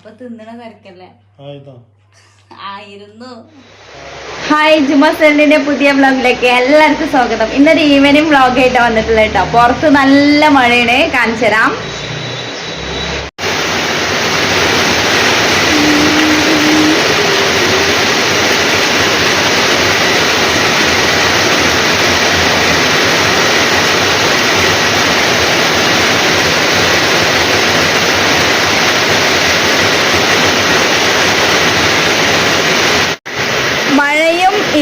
അപ്പൊ തിന്നണ തിരക്കല്ലേ? ആയിട്ടോ? ആയിരുന്നു. ഹായ് ജുമസലിന്റെ പുതിയ വ്ലോഗിലേക്ക് എല്ലാവർക്കും സ്വാഗതം. ഇന്നൊരു ഈവനിങ് വ്ളോഗ് ആയിട്ട് വന്നിട്ടുള്ള കേട്ടോ പുറത്ത് നല്ല മഴയാണ്. കാണിച്ചു തരാം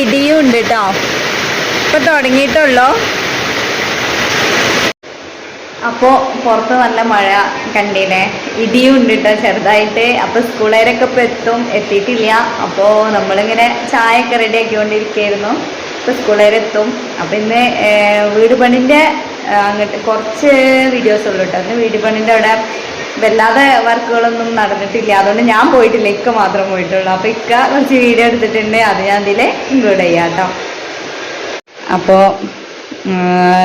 ഇടിയും ഉണ്ട് കേട്ടോ ഇപ്പൊ തുടങ്ങിയിട്ടുള്ളൂ? അപ്പോ പുറത്ത് നല്ല മഴ കണ്ടില്ലേ ഇടിയും ഉണ്ട് കേട്ടോ ചെറുതായിട്ട്. അപ്പൊ സ്കൂളുകാരൊക്കെ ഇപ്പൊ എത്തും. എത്തിയിട്ടില്ല. അപ്പോ നമ്മളിങ്ങനെ ചായ ഒക്കെ റെഡി ആക്കിക്കൊണ്ടിരിക്കുകയായിരുന്നു ഇപ്പൊ സ്കൂളുകാരെത്തും അപ്പൊ ഇന്ന് വീട് പണിന്റെ അങ്ങോട്ട് കുറച്ച് വീഡിയോസ് ഉള്ളൂ കേട്ടോ അന്ന് വീട് പണിന്റെ അവിടെ വല്ലാതെ വർക്കുകളൊന്നും നടന്നിട്ടില്ല. അതുകൊണ്ട് ഞാൻ പോയിട്ടില്ല. ഇക്ക മാത്രം പോയിട്ടുള്ളൂ. അപ്പൊ ഇക്ക കുറച്ച് വീഡിയോ എടുത്തിട്ടുണ്ട്. അത് ഞാൻ ഇതിൽ ഇൻക്ലൂഡ് ചെയ്യാം കേട്ടോ.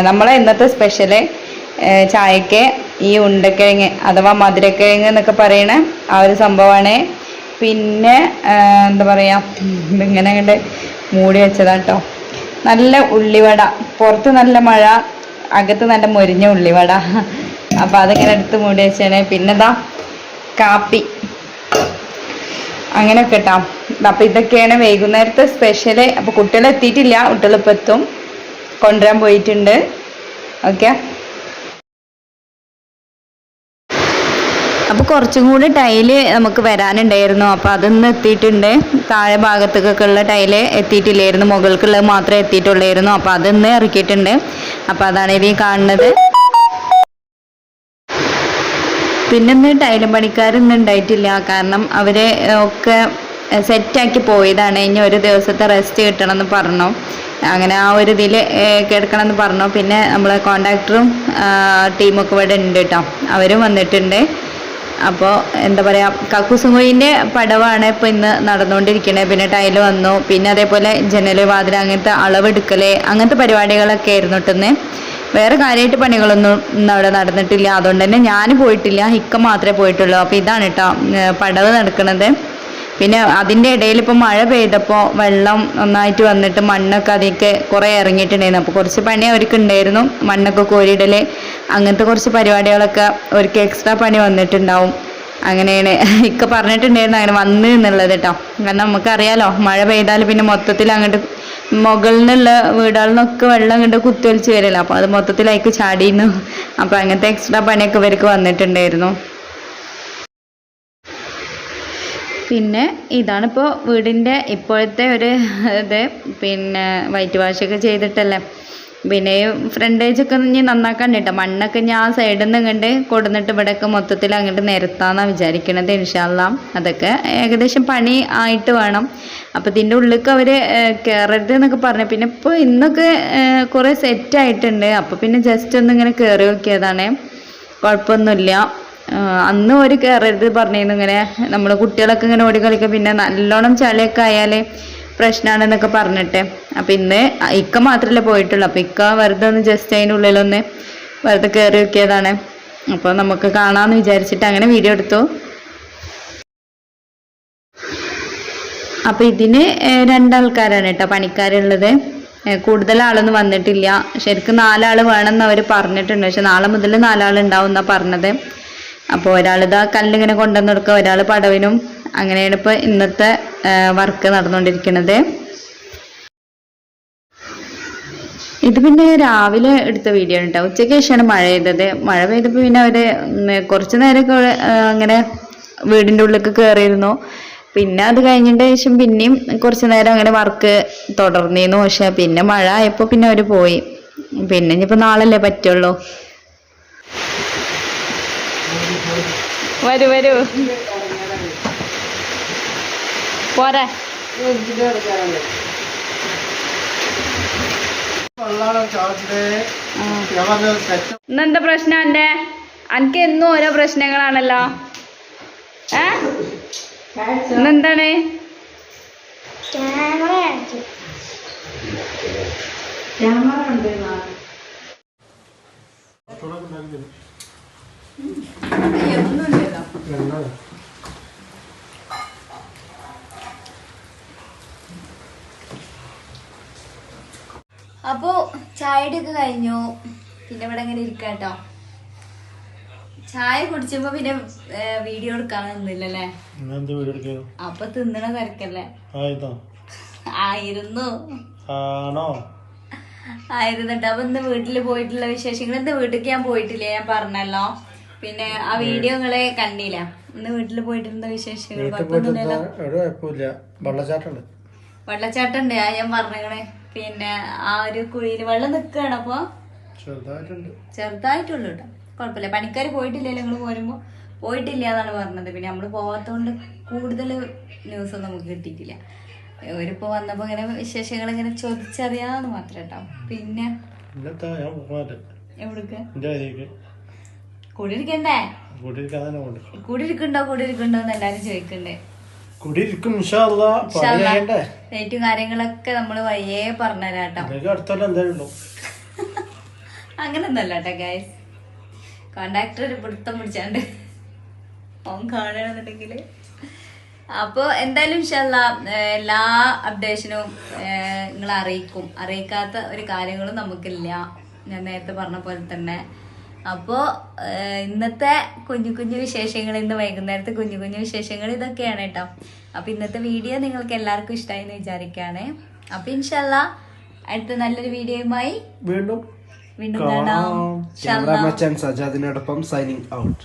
നമ്മളെ ഇന്നത്തെ സ്പെഷ്യൽ ചായക്ക് ഈ ഉണ്ടക്കിഴങ്ങ് അഥവാ മധുരക്കിഴങ്ങ് എന്നൊക്കെ പറയണ ആ ഒരു സംഭവമാണ്. പിന്നെ എന്താ പറയാ ഇങ്ങനെ അങ്ങോട്ട് മൂടി വെച്ചതാട്ടോ നല്ല ഉള്ളിവട. പുറത്ത് നല്ല മഴ അകത്ത് നല്ല മൊരിഞ്ഞ ഉള്ളിവട. അപ്പൊ അതിങ്ങനെ എടുത്ത് മൂടി വെച്ചാണ് പിന്നെന്താ കാപ്പി. അങ്ങനെയൊക്കെ കേട്ടോ അപ്പൊ ഇതൊക്കെയാണ് വൈകുന്നേരത്തെ സ്പെഷ്യൽ അപ്പൊ കുട്ടികൾ എത്തിയിട്ടില്ല. കുട്ടികൾ ഇപ്പൊ എത്തും. കൊണ്ടുവരാൻ പോയിട്ടുണ്ട്. ഓക്കെ. അപ്പൊ കുറച്ചും കൂടി ടൈൽ നമുക്ക് വരാനുണ്ടായിരുന്നു. അപ്പൊ അതൊന്നും എത്തിയിട്ടുണ്ട്. താഴെ ഭാഗത്തേക്കൊക്കെ ഉള്ള ടൈൽ എത്തിയിട്ടില്ലായിരുന്നു. മുകൾക്കുള്ളത് മാത്രമേ എത്തിയിട്ടുള്ളായിരുന്നു. അപ്പൊ അതൊന്ന് ഇറക്കിയിട്ടുണ്ട്. അപ്പൊ അതാണ് ഇനി കാണുന്നത്. പിന്നെ ഇന്ന് ടൈലും പണിക്കാരൊന്നും ഉണ്ടായിട്ടില്ല. കാരണം അവരെ ഒക്കെ സെറ്റാക്കി പോയതാണ്. ഇനി ഒരു ദിവസത്തെ റെസ്റ്റ് കിട്ടണമെന്ന് പറഞ്ഞു. അങ്ങനെ ആ ഒരു ഇതിൽ കിടക്കണമെന്ന് പറഞ്ഞു. പിന്നെ നമ്മളെ കോണ്ടാക്ടറും ടീമൊക്കെ ഇവിടെ ഉണ്ട് കേട്ടോ. അവരും വന്നിട്ടുണ്ട്. അപ്പോൾ എന്താ പറയുക കക്കുസുങ്ങുവിന്റെ പടവാണ് ഇപ്പോൾ ഇന്ന് നടന്നുകൊണ്ടിരിക്കണേ. പിന്നെ ടൈൽ വന്നു. പിന്നെ അതേപോലെ ജനൽ വാതിൽ അങ്ങനത്തെ അളവെടുക്കൽ അങ്ങനത്തെ പരിപാടികളൊക്കെ ആയിരുന്നു ഇട്ടുന്ന് വേറെ കാര്യമായിട്ട് പണികളൊന്നും അവിടെ നടന്നിട്ടില്ല. അതുകൊണ്ട് തന്നെ ഞാൻ പോയിട്ടില്ല. ഹിക്ക മാത്രമേ പോയിട്ടുള്ളൂ. അപ്പോൾ ഇതാണ് കേട്ടോ പടവ് നടക്കുന്നത് പിന്നെ അതിന്റെ ഇടയിൽ ഇപ്പോൾ മഴ പെയ്തപ്പോൾ വെള്ളം നന്നായിട്ട് വന്നിട്ട് മണ്ണൊക്കെ അതിലേക്ക് കുറേ ഇറങ്ങിയിട്ടുണ്ടായിരുന്നു. അപ്പോൾ കുറച്ച് പണി അവർക്ക് ഉണ്ടായിരുന്നു. മണ്ണൊക്കെ കോരിയിടൽ അങ്ങനത്തെ കുറച്ച് പരിപാടികളൊക്കെ അവർക്ക് എക്സ്ട്രാ പണി വന്നിട്ടുണ്ടാവും. അങ്ങനെയാണ്. ഇക്ക പറഞ്ഞിട്ടുണ്ടായിരുന്നു അങ്ങനെ വന്ന് എന്നുള്ളത് കേട്ടോ കാരണം നമുക്കറിയാലോ മഴ പെയ്താൽ പിന്നെ മൊത്തത്തിൽ അങ്ങോട്ട് മുകളിൽ നിന്നുള്ള വീടുകളിൽ നിന്നൊക്കെ വെള്ളം കണ്ട് കുത്തിയൊലിച്ച് വരില്ല? അപ്പോൾ അത് മൊത്തത്തിൽ മൊത്തത്തിലേക്ക് ചാടിയിരുന്നു. അപ്പോൾ അങ്ങനത്തെ എക്സ്ട്രാ പണിയൊക്കെ ഇവർക്ക് വന്നിട്ടുണ്ടായിരുന്നു. പിന്നെ ഇതാണിപ്പോൾ വീടിന്റെ ഇപ്പോഴത്തെ ഒരു ഇത്. പിന്നെ വൈറ്റ് വാഷൊക്കെ ചെയ്തിട്ടല്ലേ? പിന്നെ ഫ്രണ്ടേജ് ഒക്കെ ഇനി നന്നാക്കാൻ കേട്ടോ മണ്ണൊക്കെ ഞാൻ ആ സൈഡിൽ നിന്ന് ഇങ്ങോട്ട് കൊടുന്നിട്ട് ഇവിടെയൊക്കെ മൊത്തത്തിൽ അങ്ങോട്ട് നിരത്താന്നാണ് വിചാരിക്കണത് ഇൻഷാല്ല അതൊക്കെ ഏകദേശം പണി ആയിട്ട് വേണം. അപ്പോൾ ഇതിന്റെ ഉള്ളിലേക്ക് അവർ കയറരുത് എന്നൊക്കെ പറഞ്ഞു. പിന്നെ ഇപ്പോൾ ഇന്നൊക്കെ കുറേ സെറ്റ് ആയിട്ടുണ്ട്. അപ്പോൾ പിന്നെ ജസ്റ്റ് ഒന്ന് ഇങ്ങനെ കയറി നോക്കിയതാണ്. കുഴപ്പമൊന്നുമില്ല അന്ന് ഒരു കയറരുത് പറഞ്ഞിരുന്നു ഇങ്ങനെ. നമ്മൾ കുട്ടികളൊക്കെ ഇങ്ങനെ ഓടി കളിക്കുക പിന്നെ നല്ലോണം ചളിയൊക്കെ ആയാൽ പ്രശ്നമാണെന്നൊക്കെ പറഞ്ഞിട്ട്. അപ്പം ഇന്ന് ഇക്ക മാത്രമല്ലേ പോയിട്ടുള്ളൂ. അപ്പം ഇക്ക വെറുതെ ഒന്ന് ജസ്റ്റ് അതിന്റെ ഉള്ളിലൊന്ന് വെറുതെ കയറി നോക്കിയതാണ്. അപ്പോൾ നമുക്ക് കാണാമെന്ന് വിചാരിച്ചിട്ട് അങ്ങനെ വീഡിയോ എടുത്തു. അപ്പം ഇതിന് രണ്ടാൾക്കാരാണ് കേട്ടോ പണിക്കാരുള്ളത്. കൂടുതൽ ആളൊന്നും വന്നിട്ടില്ല. ശരിക്കും നാലാൾ വേണമെന്ന് അവർ പറഞ്ഞിട്ടുണ്ട്. പക്ഷെ നാളെ മുതൽ നാലാൾ ഉണ്ടാവും എന്നാ പറഞ്ഞത്. അപ്പോൾ ഒരാളിതാ കല്ലിങ്ങനെ കൊണ്ടുവന്ന് കൊടുക്കുക ഒരാൾ പടവിനും അങ്ങനെയാണ് ഇപ്പോൾ ഇന്നത്തെ വർക്ക് നടന്നുകൊണ്ടിരിക്കുന്നത്. ഇത് പിന്നെ രാവിലെ എടുത്ത വീഡിയോ ആണ് കേട്ടോ ഉച്ചയ്ക്ക് ശേഷമാണ് മഴ പെയ്തത്. മഴ പെയ്തപ്പോൾ പിന്നെ അവർ കുറച്ച് നേരമൊക്കെ അങ്ങനെ വീടിന്റെ ഉള്ളിലേക്ക് കയറിയിരുന്നു പിന്നെ അത് കഴിഞ്ഞിട്ട് ശേഷം പിന്നെയും കുറച്ച് നേരം അങ്ങനെ വർക്ക് തുടർന്നിരുന്നു. പക്ഷെ പിന്നെ മഴ ആയപ്പോൾ പിന്നെ അവർ പോയി. പിന്നെ ഇനിയിപ്പോൾ നാളല്ലേ പറ്റുള്ളൂ. വരൂ വരൂ. പോരെ. ഇന്നെന്താ പ്രശ്നം എന്റെ എനിക്ക് എന്നും ഓരോ പ്രശ്നങ്ങളാണല്ലോ. ഏ? ഇന്നെന്താണ് അപ്പോ ചായയുടെ ഒക്കെ കഴിഞ്ഞു. പിന്നെ ഇവിടെ ഇങ്ങനെ ഇരിക്കാട്ടോ. ചായ കുടിച്ചപ്പോ പിന്നെ വീഡിയോ എടുക്കാൻ നിന്നില്ലല്ലേ? അപ്പൊ തിന്നണ തിരക്കല്ലേ? ആയിരുന്നു? ആണോ? ആയിരുന്നുണ്ട് അപ്പൊ ഇന്ന് വീട്ടിൽ പോയിട്ടുള്ള വിശേഷങ്ങൾ. ഇന്ന് വീട്ടിലേക്ക് ഞാൻ പോയിട്ടില്ല? ഞാൻ പറഞ്ഞല്ലോ. പിന്നെ ആ വീഡിയോ നിങ്ങളെ കണ്ടില്ല. ഇന്ന് വീട്ടിൽ പോയിട്ടുള്ള വിശേഷങ്ങൾ വെള്ളച്ചാട്ടുണ്ട് വെള്ളച്ചാട്ടുണ്ട് ആ ഞാൻ പറഞ്ഞേ പിന്നെ ആ ഒരു കുഴിയിൽ വെള്ളം നിൽക്കുകയാണ് അപ്പൊ? ചെറുതായിട്ടുണ്ട്. ചെറുതായിട്ടുള്ളൂ കേട്ടോ കുഴപ്പമില്ല. പണിക്കാർ പോയിട്ടില്ലല്ലോ നിങ്ങൾ പോരുമ്പോ പോയിട്ടില്ല എന്നാണ് പറഞ്ഞത്. പിന്നെ നമ്മൾ പോവാത്തതുകൊണ്ട് കൂടുതൽ ന്യൂസ് ഒന്നും നമുക്ക് കിട്ടിയിട്ടില്ല. ഇവരിപ്പോ വന്നപ്പോ ഇങ്ങനെ വിശേഷങ്ങൾ ഇങ്ങനെ ചോദിച്ചറിയാന്ന് മാത്രം കേട്ടോ പിന്നെ കൂടിയിരിക്കണ്ടേ കൊണ്ട് കൂടിയിരിക്കണ്ടോ കൂടിയിരിക്കണ്ടോ എന്ന് എല്ലാരും ചോദിക്കണ്ടേ? കൂടിയിരിക്കും കാര്യങ്ങളൊക്കെ നമ്മൾ വയ്യേ പറഞ്ഞുതരാട്ടോ അങ്ങനൊന്നല്ല ഗൈസ് കോണ്ടാക്ടർ ഒരു പിടുത്തം പിടിച്ചാണ്ട് ഓൻ അപ്പൊ അപ്പോൾ എന്തായാലും ഇൻഷല്ല എല്ലാ അപ്ഡേഷനും നിങ്ങൾ അറിയിക്കും. അറിയിക്കാത്ത ഒരു കാര്യങ്ങളും നമുക്കില്ല. ഞാൻ നേരത്തെ പറഞ്ഞ പോലെ തന്നെ. അപ്പോൾ ഇന്നത്തെ കുഞ്ഞു കുഞ്ഞു വിശേഷങ്ങൾ ഇന്ന് വൈകുന്നേരത്തെ കുഞ്ഞു കുഞ്ഞു വിശേഷങ്ങൾ ഇതൊക്കെയാണ് കേട്ടോ അപ്പോൾ ഇന്നത്തെ വീഡിയോ നിങ്ങൾക്ക് എല്ലാവർക്കും ഇഷ്ടമായി എന്ന് വിചാരിക്കുകയാണ് അപ്പോൾ ഇൻഷല്ല അടുത്ത നല്ലൊരു വീഡിയോയുമായി വീണ്ടും വീണ്ടും സജാദിനോടൊപ്പം സൈനിങ് ഔട്ട്